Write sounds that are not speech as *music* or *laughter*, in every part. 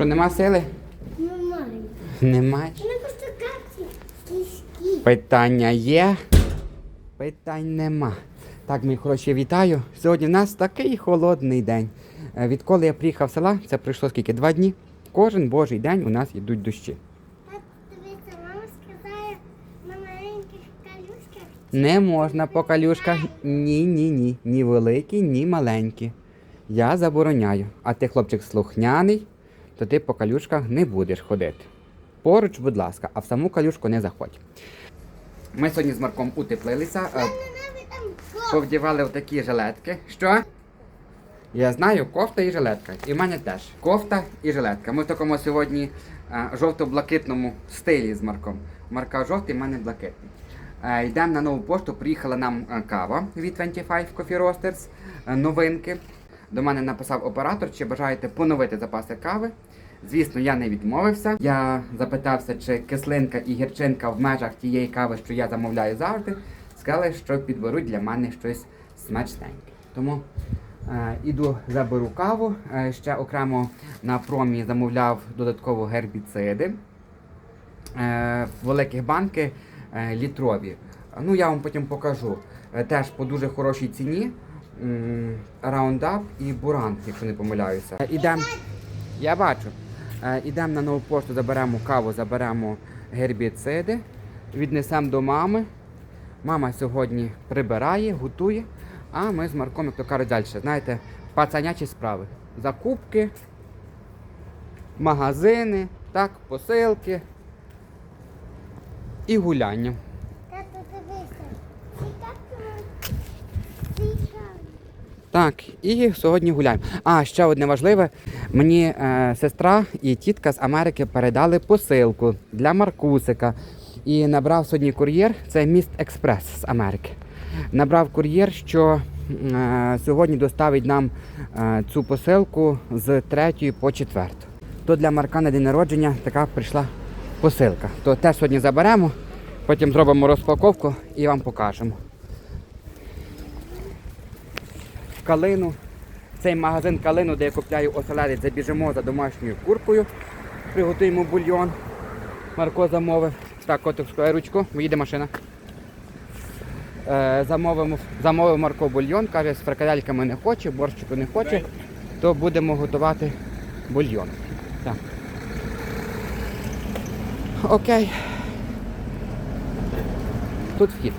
Що, нема сили? Немає. Немає. Вони просто капці. Питання є. Питань нема. Так, мої хороші, вітаю. Сьогодні в нас такий холодний день. Е, Відколи я приїхав з села, це пройшло скільки? Два дні. Кожен божий день у нас йдуть дощі. Дивіться, мама сказала на маленьких калюшках. Не можна по калюшках. Ні, ні, ні. Ні великі, ні маленькі. Я забороняю. А ти, хлопчик, слухняний, то ти по калюшках не будеш ходити. Поруч, будь ласка, а в саму калюшку не заходь. Ми сьогодні з Марком утеплилися. е. Повдівали такі жилетки. Що? Я знаю, кофта і жилетка. І в мене теж. Кофта і жилетка. Ми в такому сьогодні е, жовто-блакитному стилі з Марком. Марка жовтий, в мене блакитний. Е, йдемо на нову пошту. Приїхала нам кава від 25 Coffee Roasters. новинки. До мене написав оператор, чи бажаєте поновити запаси кави. Звісно, я не відмовився. Я запитався, чи кислинка і гірчинка в межах тієї кави, що я замовляю завжди. Сказали, що підберуть для мене щось смачненьке. Тому е, іду заберу каву. Е, ще окремо на промі замовляв додатково гербіциди. Е, великі банки е, літрові. Ну, я вам потім покажу. Е, теж по дуже хорошій ціні. Roundup і Буран, якщо не помиляюся. Е, Ідемо. Я бачу. Е, Ідемо на нову пошту, заберемо каву, заберемо гербіциди, віднесемо до мами. Мама сьогодні прибирає, готує, а ми з Марком, як то кажуть, далі. Знаєте, пацанячі справи. Закупки, магазини, так, посилки і гуляння. Тато, дивися. Ці капці цікаві. Так, і сьогодні гуляємо. А, ще одне важливе. Мені е, сестра і тітка з Америки передали посилку для Маркусика. І набрав сьогодні кур'єр, це міст Експрес з Америки. Набрав кур'єр, що е, сьогодні доставить нам е, цю посилку з 3 по 4. То для Марка на день народження така прийшла посилка. То теж сьогодні заберемо, потім зробимо розпаковку і вам покажемо. Калину. Цей магазин калину, де я купляю оселедець, забіжимо за домашньою куркою. Приготуємо бульйон. Марко замовив. Так, котик, склай ручку, виїде машина. Е, замовимо, замовив Марко бульйон, каже, з фрикадельками не хоче, борщику не хоче, то будемо готувати бульйон. Так. Окей. Тут вхід.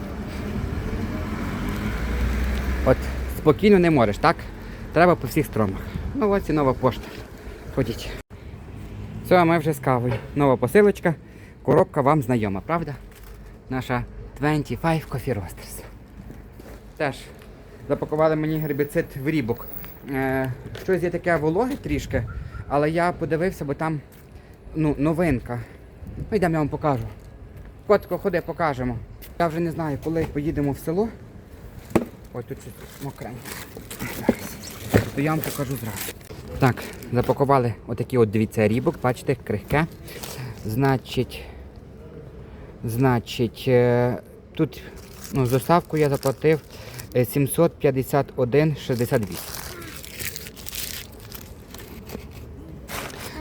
От спокійно не можеш, так? Треба по всіх стромах. Ну ось і нова пошта. Ходіть. Все, ми вже з кавою. Нова посилочка. Коробка вам знайома, правда? Наша 25 Coffee Roasters. Теж запакували мені гербіцид в рібок. Е, щось є таке вологе трішки, але я подивився, бо там ну, новинка. Ну, йдемо, я вам покажу. Котко, ходи, покажемо. Я вже не знаю, коли поїдемо в село. Ой, тут мокренько. То я вам покажу зразу. Так, запакували отакі от дивіться рібок, бачите, крихке. Значить, значить, е, тут ну, з доставкою я заплатив е, 751,68.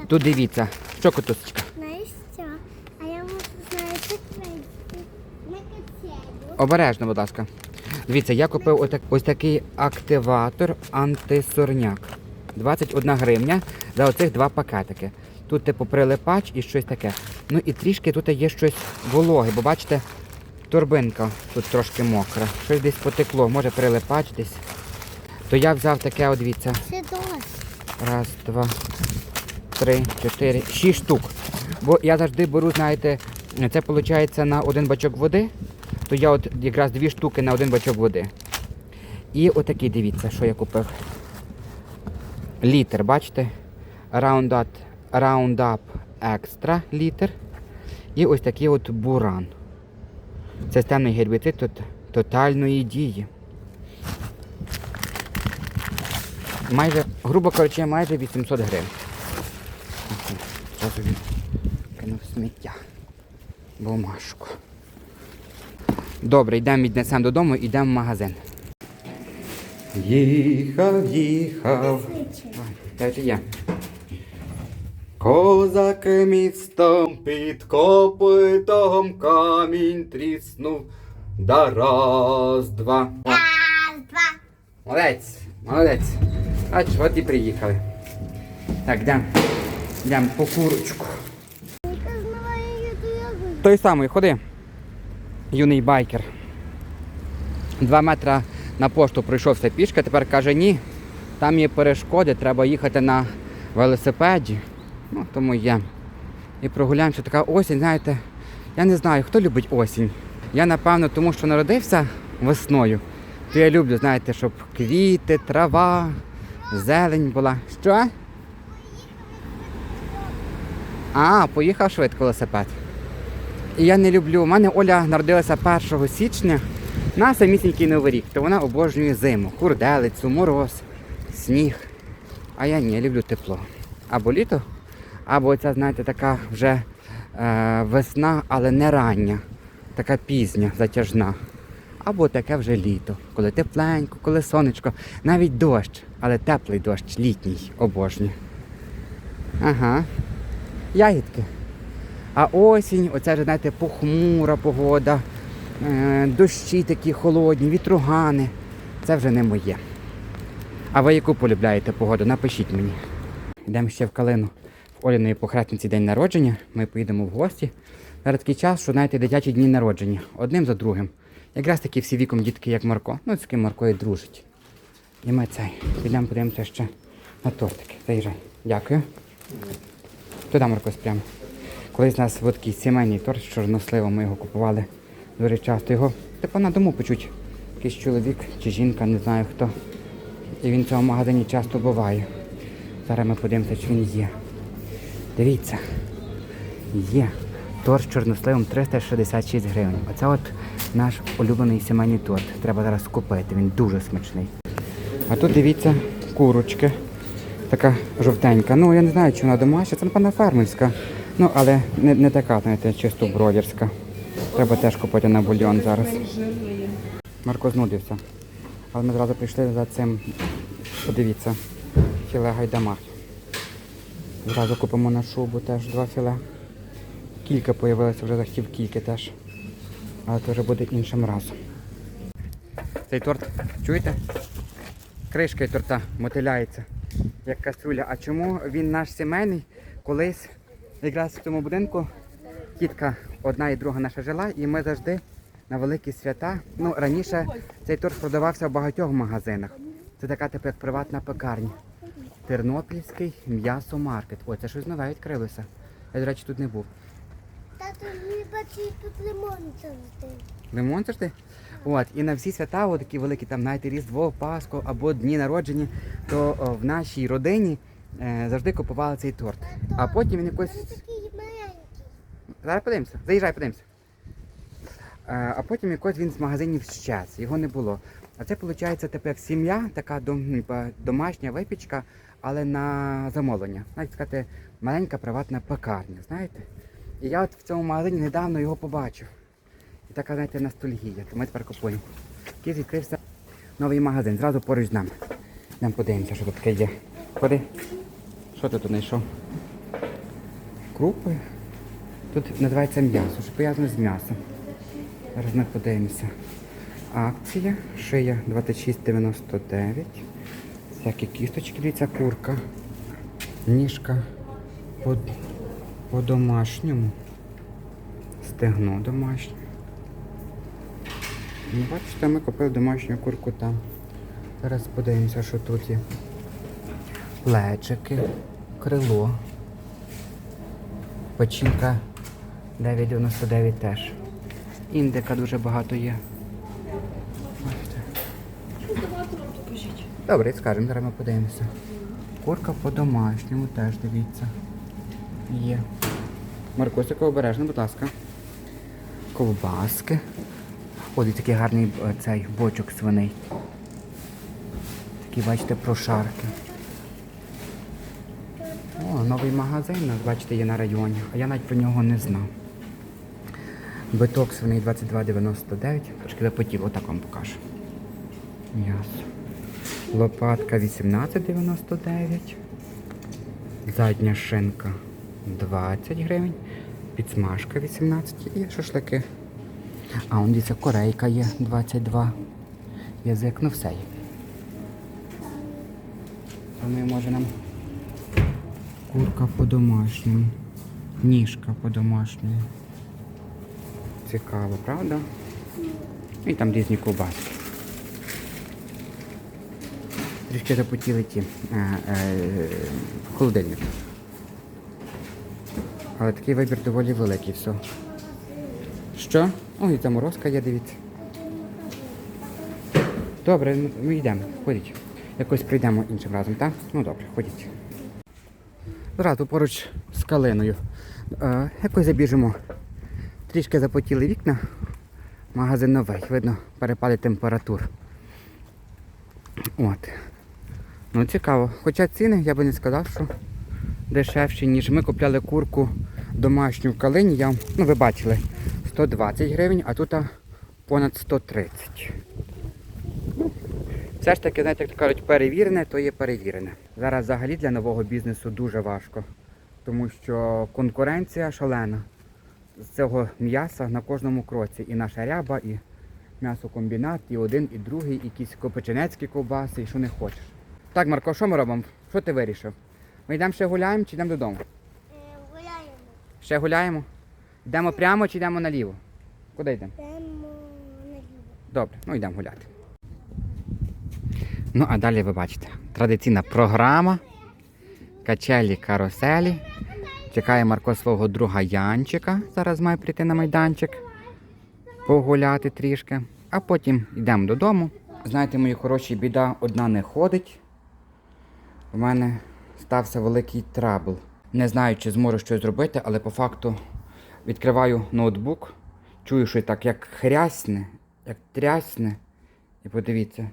Тут дивіться, що. Знаєш? А я можу знаєте квитки на. Обережно, будь ласка. Дивіться, я купив отак, ось такий активатор антисорняк. 21 гривня за оцих два пакетики. Тут, типу, прилипач і щось таке. Ну і трішки тут є щось вологе, бо бачите, торбинка тут трошки мокра. Щось десь потекло, може прилипач десь. То я взяв таке, от дивіться. Раз, два, три, чотири, шість штук. Бо я завжди беру, знаєте, це виходить на один бачок води, то я от якраз дві штуки на один бачок води. І отакий, дивіться, що я купив. Літр, бачите? Roundup, Roundup Extra літр. І ось такий от буран. Системний гербіцид тут тотальної дії. Майже, грубо кажучи, майже 800 гривень. Зразу він кинув сміття. Бумажку. Добре, йдемо, віднесемо додому, йдемо в магазин. Їхав, їхав. Дайте я. Козаки містом під копитом камінь тріснув. Да раз, два. Раз, два. Молодець, молодець. Ач, от і приїхали. Так, йдемо. Йдемо по курочку. Той самий, ходи. Юний байкер. Два метри на пошту пройшовся пішки, тепер каже ні. Там є перешкоди, треба їхати на велосипеді. Ну, тому є. І прогуляємося. Така осінь, знаєте, я не знаю, хто любить осінь. Я, напевно, тому що народився весною, то я люблю, знаєте, щоб квіти, трава, зелень була. Що? А, поїхав швидко велосипед. І я не люблю. У мене Оля народилася 1 січня на самісінький новий рік, то вона обожнює зиму, курделицю, мороз, сніг. А я я люблю тепло. Або літо, або ця, знаєте, така вже е, весна, але не рання, така пізня, затяжна. Або таке вже літо, коли тепленько, коли сонечко, навіть дощ, але теплий дощ, літній, обожнюю. Ага. Ягідки. А осінь, оце ж, знаєте, похмура погода, е, дощі такі холодні, вітругани. Це вже не моє. А ви яку полюбляєте погоду? Напишіть мені. Йдемо ще в калину. В Оліної похресниці день народження. Ми поїдемо в гості. Зараз такий час, що знаєте, дитячі дні народження. Одним за другим. Якраз такі всі віком дітки, як Марко. Ну, з ким Марко і дружить. І ми цей. Підемо подивимося ще на тортики. Заїжджай. Дякую. Туди Маркось прямо. Колись у нас от такий сімейний торт з чорносливом, ми його купували дуже часто. Його типу на дому печуть. Якийсь чоловік чи жінка, не знаю хто. І він в цьому магазині часто буває. Зараз ми подивимося, чи він є. Дивіться. Є. Торт з чорносливом 366 гривень. Оце от наш улюблений сімейний торт. Треба зараз купити, він дуже смачний. А тут дивіться, курочки. Така жовтенька. Ну, я не знаю, чи вона домашня, це напевно фермерська. Ну, але не, не така, знаєте, чисто бродерська. Треба теж купити на бульйон зараз. Марко знудився. Але ми зразу прийшли за цим. Подивіться, філе гайдамак. Зразу купимо на шубу теж два філе. Кілька появилося, вже захотів кілька теж. Але це вже буде іншим разом. Цей торт, чуєте? Кришка торта мотиляється, як каструля. А чому він наш сімейний? Колись якраз в цьому будинку тітка одна і друга наша жила, і ми завжди на великі свята. Ну, раніше цей торт продавався в багатьох магазинах. Це така типу як приватна пекарня. Тернопільський м'ясо-маркет. О, це щось нове відкрилося. Я, до речі, тут не був. Тато, мені бачить тут лимон завжди. Лимон ти? От, і на всі свята, от такі великі, там навіть Різдво, Пасху або дні народження, то о, в нашій родині завжди купували цей торт. А потім він якось. Він такий маленький. Зараз подивимося, заїжджай, подивимося. Е, а потім якось він з магазинів щез, його не було. А це виходить тепер сім'я, така ну, домашня випічка, але на замовлення. Навіть сказати, маленька приватна пекарня, знаєте? І я от в цьому магазині недавно його побачив. І така, знаєте, ностальгія. То ми тепер купуємо. Такий відкрився новий магазин, зразу поруч з нами. Нам подивимося, що тут таке є. Ходи. Що ти тут знайшов? Крупи. Тут називається м'ясо, що пов'язано з м'ясом. Зараз ми подивимося. Акція, шия 26,99. Всякі кісточки, дивіться, курка. Ніжка по, по. Стегно домашнє. Ну, бачите, ми купили домашню курку там. Зараз подивимося, що тут є. Плечики, крило. Печінка 9,99 теж. Індика дуже багато є. Добре, скажемо, зараз ми подивимося. Курка по-домашньому теж дивіться. Є. Маркосико обережно, будь ласка. Ковбаски. Ось такий гарний е, цей бочок свиней. Такі, бачите, прошарки. О, новий магазин, нас, бачите, є на районі, а я навіть про нього не знав. Биток свиний 22,99. Трошки запотів, отак вам покажу. М'ясо. Лопатка 18,99. Задня шинка 20 гривень, підсмажка 18 і шашлики. А он дивіться, корейка є 22. Язик, ну все. Тому може нам курка по-домашньому. Ніжка по-домашньому. Цікаво, правда? І там різні ковбаски. Трішки запотіли ті е, е, холодильник. Але такий вибір доволі великий, все. Що? Ой, там морозка є, дивіться. Добре, ми йдемо, ходіть. Якось прийдемо іншим разом, так? Ну добре, ходіть. Зразу поруч з калиною. Е, якось забіжимо. Трішки запотіли вікна. Магазин новий, видно, перепади температур. От. Ну, цікаво. Хоча ціни, я би не сказав, що дешевші, ніж ми купляли курку домашню в калині. Я, ну, ви бачили, 120 гривень, а тут понад 130. Все ж таки, знаєте, як кажуть, перевірене, то є перевірене. Зараз взагалі для нового бізнесу дуже важко, тому що конкуренція шалена з цього м'яса на кожному кроці. І наша ряба, і м'ясокомбінат, і один, і другий, і якісь копеченецькі ковбаси, і що не хочеш. Так, Марко, що ми робимо? Що ти вирішив? Ми йдемо ще гуляємо чи йдемо додому? Гуляємо. Ще гуляємо? Йдемо прямо чи йдемо наліво? Куди йдемо? Йдемо наліво. Добре, ну йдемо гуляти. Ну, а далі ви бачите, традиційна програма. Качелі каруселі. Чекає Марко свого друга Янчика. Зараз має прийти на майданчик, погуляти трішки, а потім йдемо додому. Знаєте, мої хороші, біда одна не ходить. У мене стався великий трабл. Не знаю, чи зможу щось зробити, але по факту відкриваю ноутбук, чую, що так як хрясне, як трясне. І подивіться,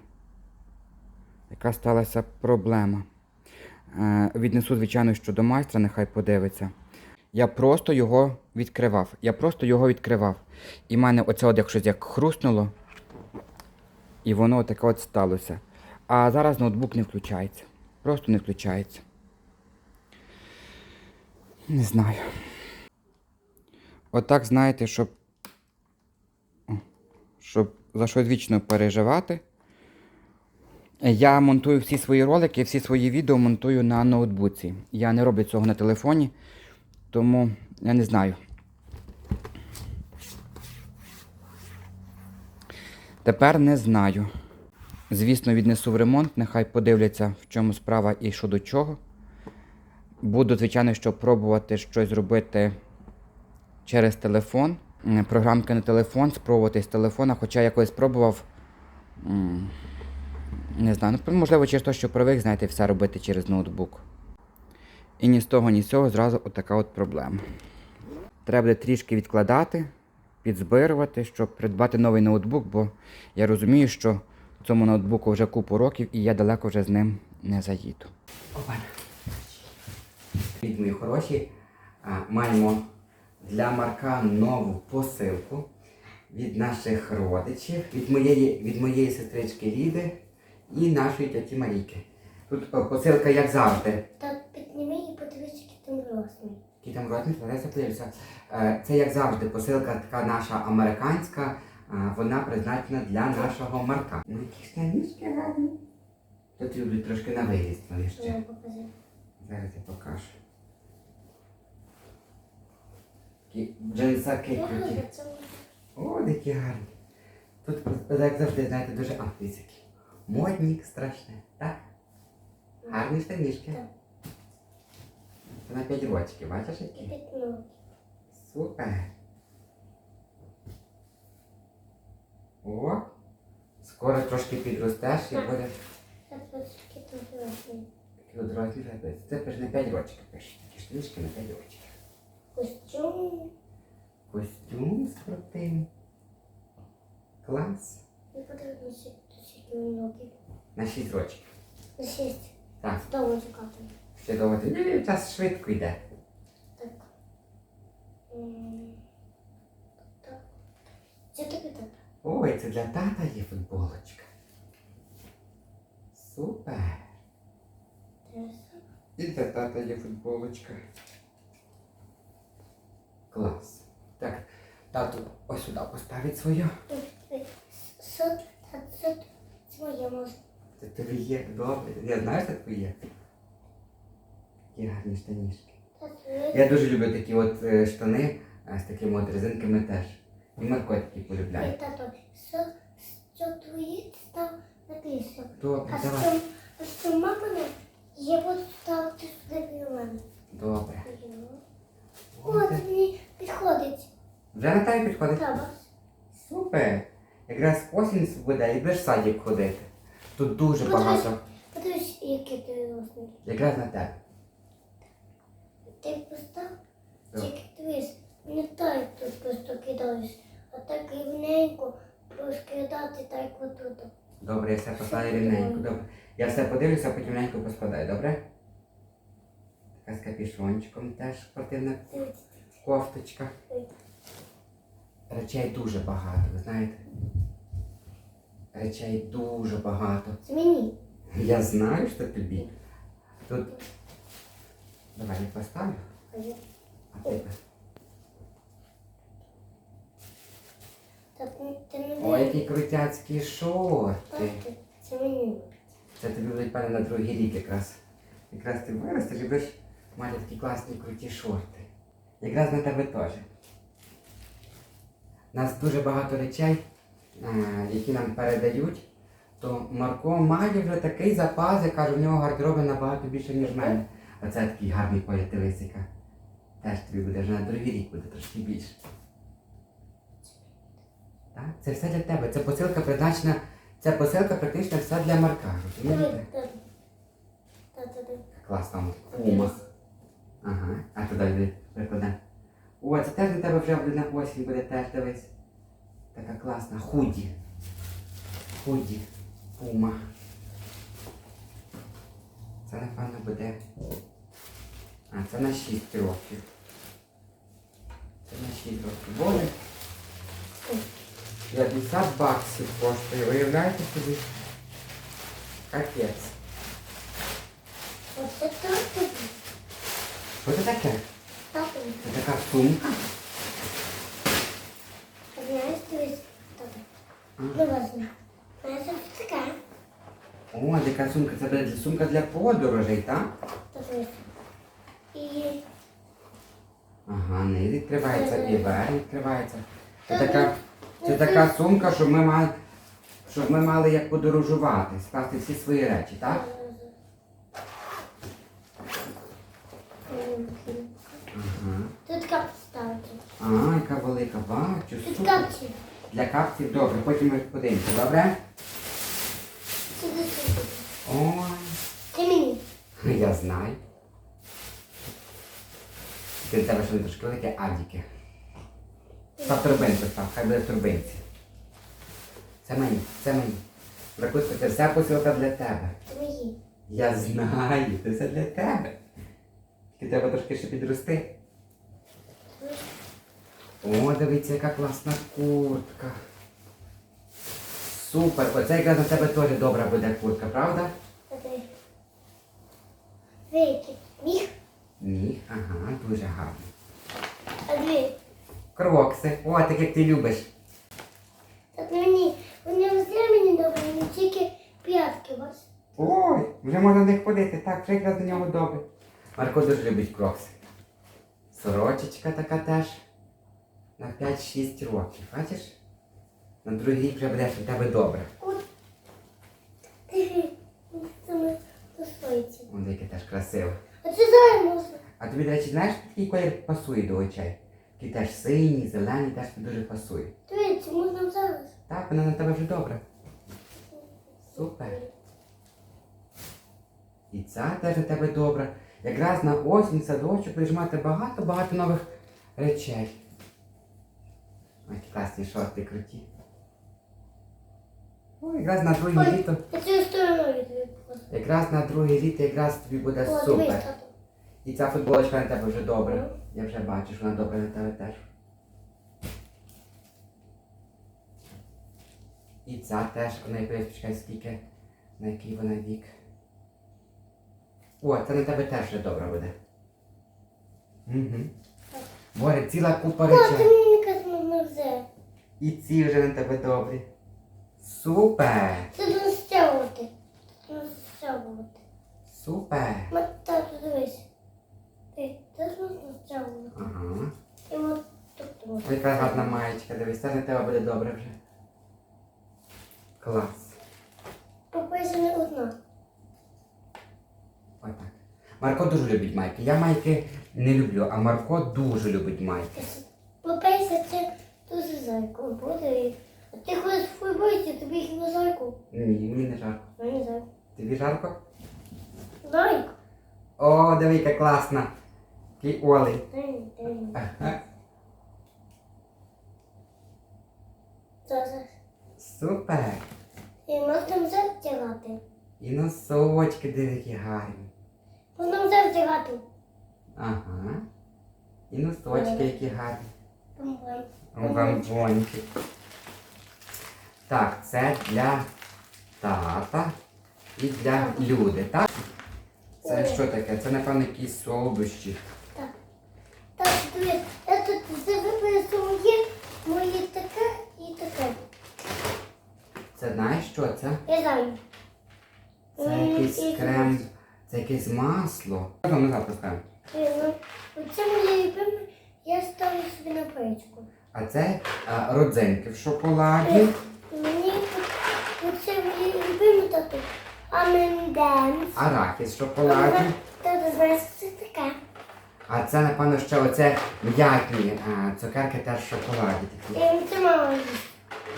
яка сталася проблема. Е, віднесу, звичайно, що до майстра, нехай подивиться. Я просто його відкривав. Я просто його відкривав. І в мене оце от як щось як хрустнуло, і воно таке от сталося. А зараз ноутбук не включається. Просто не включається. Не знаю. Отак, знаєте, щоб. Щоб за щось вічно переживати. Я монтую всі свої ролики, всі свої відео монтую на ноутбуці. Я не роблю цього на телефоні, тому я не знаю. Тепер не знаю. Звісно, віднесу в ремонт, нехай подивляться, в чому справа і що до чого. Буду, звичайно, що пробувати щось зробити через телефон. Програмки на телефон, спробувати з телефона, хоча я колись пробував. Не знаю, ну, можливо, через те, що привик, знаєте, все робити через ноутбук. І ні з того, ні з цього зразу отака от проблема. Треба буде трішки відкладати, підзбирувати, щоб придбати новий ноутбук, бо я розумію, що цьому ноутбуку вже купу років і я далеко вже з ним не заїду. Опа. Мої хороші, маємо для Марка нову посилку від наших родичів, від моєї, від моєї сестрички Ліди і нашої тяті Марійки. Тут о, посилка, як завжди. Так підніми і подивись, який там розмір. Який там розмір, зараз я подивлюся. Е, Це, як завжди, посилка така наша американська, е, вона призначена для нашого Марка. Ну, які штанішки гарні. Тут люблять трошки на виїзд вони ще. Я покажу. Зараз я покажу. Такі джинсаки круті. О, які гарні. Тут, як завжди, знаєте, дуже а, дивіться, які Модні, страшне, так? Гарні штанішки. Так. Це на 5 рочків, бачиш які? і пітно. Супер. О, скоро трошки підростеш і буде Так, ось який там розмір. такий от розмір. Це пише на 5 років пише. Такі штанішки на 5 років. Костюм. Костюм спортивний. Клас. І потрібно скільки ноги. На 6 років. На шість. Так, Вдома чекати. ще довго. Ні, час швидко йде. Так. Так. Це тобі так. Ой, це для тата є футболочка. Супер. І для тата є футболочка. Клас. Так, тату ось сюди поставить свою. Суд, суд, Це тобі є добре. Я знаю, що це твоє. Які гарні штанішки. Я дуже люблю такі от е, штани з такими от резинками теж. І Марко такі полюбляє. Тато, що, що твої став на крісло. Добре, А давай. що, а що мамина, я буду ставити сюди біля мене. Добре. О, це мені підходить. Вже на тебе підходить? Супер. Якраз осінь буде і будеш в садик ходити. Тут дуже Подивись. багато. Подивись, які ти розмір. Якраз на тебе. Ти постав, Так. тільки дивись, не так тут просто кидаєш, а так рівненько розкидати так отут. Добре, я все поставлю рівненько. Добре. Я все подивлюся, а потім рівненько поскладаю, добре? Така з капішончиком теж спортивна кофточка. Речей дуже багато, ви знаєте? Речей дуже багато. Це мені. Я знаю, що тобі. Тут. Давай я поставлю, А ти. Ну. Ой, які крутяцькі шорти. Це мені. Це тобі будуть пане на другий рік якраз. Якраз ти виростеш і будеш мати такі класні круті шорти. Якраз на тебе теж. У нас дуже багато речей, які нам передають, то Марко має вже такий запас, я кажу, в нього гардероби набагато більше, ніж в мене. Оце такий гарний пояс Лисика. Теж тобі буде вже на другий рік буде трошки більше. Так? Це все для тебе. Це посилка призначена, це посилка практично вся для Марка. розумієте? Клас там кума. Ага, а туди йди, прикладемо. О, це теж на тебе вже буде на осінь буде теж дивись. Така класна. Худі. Худі. Пума. Це напевно буде. А, це на 6 років. Це на 6 років. Буде 50 баксів коштує. Виявляєте собі? Капець. Оце так тобі. Що це таке? Так тобі. Це така сумка. О, така сумка, це для- сумка для подорожей, так? І... Ага, не відкривається, і верх відкривається. Це така, ну, це це- така сумка, щоб ми мали, щоб ми мали як подорожувати, скласти всі свої речі, так? Ага. Тут капці ставити. А, яка велика, бачу, Тут капці. Для капців добре, потім ми подивимося, добре? Ой, Це мені. я знаю. Ти тебе що не трошки велике адіки. Став турбинку став, хай буде в турбинці. Це мені, це мені. Ракутко, це вся посилка для тебе. Я знаю, це все для тебе. Тільки треба трошки ще підрости. О, дивіться, яка класна куртка. Супер. Оце якраз на тебе теж добра буде куртка, правда? Вики. Міх. Ні, ага, дуже гарно. А дві. Крокси. О, так як ти любиш. Так мені. Вони все мені добре, не тільки п'ятки у вас. Ой, вже можна в них ходити. Так, вже якраз до нього добре. Марко дуже любить крокси. Сорочечка така теж. На 5-6 років. Бачиш? На другий рік вже буде в тебе добре. Вон яке теж красиве. А це зараз. А тобі, до речі, знаєш, який колір пасує до очей? Такий теж синій, зелений, теж дуже пасує. Дивіться, можна зараз. Так, вона на тебе вже добре. Супер. І ця теж на тебе добре. Якраз на осінь садочок будеш мати багато-багато нових речей. Які класні шорти круті. Ой, якраз на друге Ой, літо. я цю стороною тобі. Якраз на друге літо якраз тобі буде О, дивись, супер. І ця футболочка на тебе вже добре. Я вже бачу, що вона добре на тебе теж. І ця теж, у неї почекай скільки, на який вона вік. О, це на тебе теж вже добре буде. Угу. Боря, ціла купа речей. На все. І ці вже на тебе добрі. Супер! Це не стягувати. Це не стягувати. Супер! Ма- Тату, дивись. Ти, це ж можна стягувати. Ага. І от тут можна. Ой, Яка гарна маєчка, дивись, це на тебе буде добре вже. Клас. Попайся не одна. Отак. Марко дуже любить майки. Я майки не люблю, а Марко дуже любить майки. Попайся, це дуже зайку буде. А ти ходиш в футболці, тобі хіба зайку? Ні, мені не жарко. Мені зайку. Тобі жарко? Зайку. О, диви, яка класна. Такий. Дай, дай. Ага. Зараз. Супер. І можна вже втягати. І носочки диви, які гарні. Можна вже втягати. Ага. І носочки, які гарні. Помагай. Так, це для тата і для люди, так? Це що таке? Це, напевно, якісь солодощі. Так. Так, дивись, я тут виписав моє, моє таке і таке. Це знаєш що це? Я знаю. Це якийсь крем, це якесь масло. Що там назад поставимо? Е, ну, моє любиме, я ставлю собі на печку. А це а, родзинки в шоколаді. Мені оце моє любиме тату. Аменденс. Арахіс в шоколаді. Тато, знаєш, що це таке? А це, напевно, ще оце м'ятні а, цукерки теж в шоколаді такі. Е, Це мама їсть.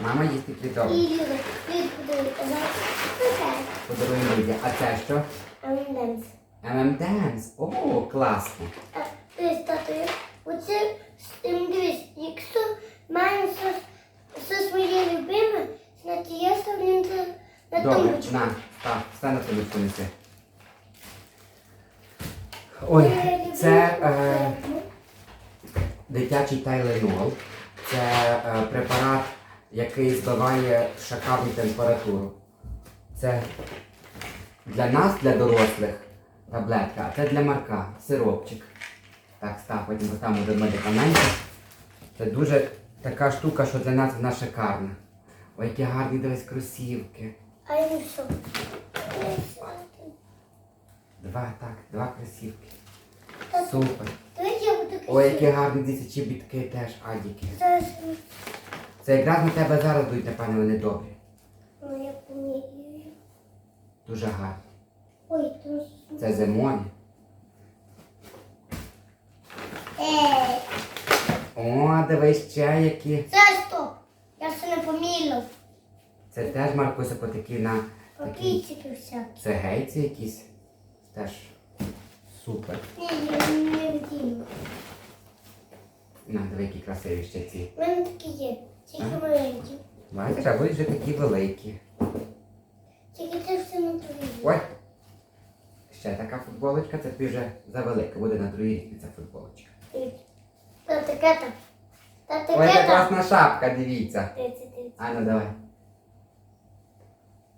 Мама їсть такі І добре. Люда. Люда подивиться. Знаєш, що таке? Подаруємо Ліді. А це що? Аменденс. M&M's. О, класно. Дивись, тато, я- оце, дивись, якщо має щось, щось моє любиме, значить я ставлю на Добре, тумбочку. на, так, стань на тобі понеси. Ой, це е, дитячий тайленол. Це е, препарат, який збиває шакарну температуру. Це для нас, для дорослих, таблетка, а це для Марка, сиропчик. Так, став, потім там до медикаментів. Це дуже така штука, що для нас вона шикарна. Ой, які гарні дивись кросівки. А я що? Два, так, два кросівки. Супер. Ой, які гарні дивіться чобітки теж, адіки. Це якраз на тебе зараз будуть, напевно, вони добрі. ну, я поміряю. Дуже гарні. Ой. Це зимові. Ей, О, дивись ще які. це стоп. Я ще не поміряв. Це теж Маркуся по такі на такі. Пакетики всякі. Це гейці якісь. Теж супер. Ні, я не вдіну. На, диви, які красиві ще ці. У мене такі є. Тільки маленькі. Бачиш, а будуть вже такі великі. Тільки це все на тобі. Ой. Ще така футболочка, це тобі вже завелика. Буде на другий рік ця футболочка. Та таке там. Та Ой, яка таке там. класна шапка, дивіться. Дивіться, дивіться. А ну давай.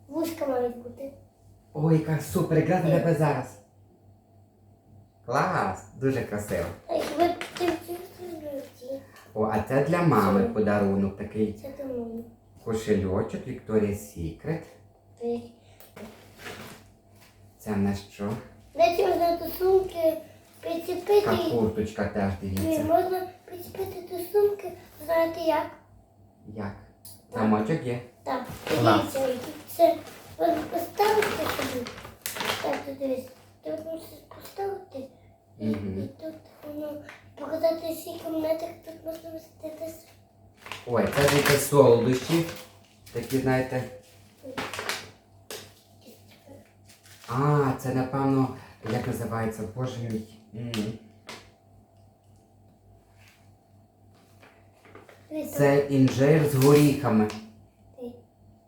Вушка мають бути. Ой, яка супер, якраз на тебе зараз. Клас, дуже красиво. Якби ти О, а це для мами подарунок такий це тому. кошельочок Victoria's Secret. Це на що? Знаєте, можна до сумки прицепити. Така і- курточка теж дивіться. можна прицепити до сумки, знаєте як? Як? Замочок є. Так, дивіться, це поставити собі. Так, тут дивись. Тут можна поставити. І, і тут воно показати скільки монеток тут можна висадити. Ой, це такі солодощі. Такі, знаєте. А, це напевно, як називається, боже мій. Це інжир з горіхами.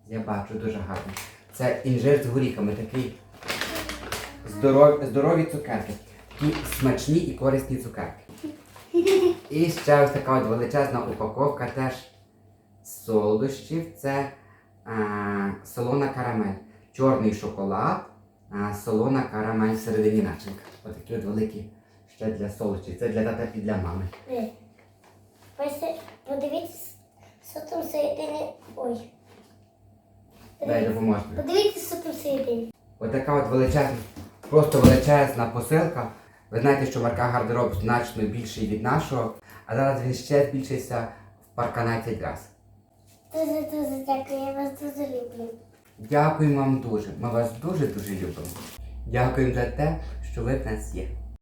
Я бачу, дуже гарно. Це інжир з горіхами, такий здорові, здорові цукерки. Такі смачні і корисні цукерки. *laughs* І ще ось така от величезна упаковка теж солодощів. Це а, солона карамель. Чорний шоколад, солона карамель всередині начинка. Отакі от великі ще для солодощів. Це для тата і для мами. Подивіться, що там всередині. Ой. Дай. Подивіться, що там всередині. Отака от величезна, просто величезна посилка. Ви знаєте, що марка гардероб значно більший від нашого, а зараз він ще збільшився в парканеті раз. Дуже дуже дякую, я вас дуже люблю. Дякуємо вам дуже. Ми вас дуже дуже любимо. Дякуємо за те, що ви в нас є.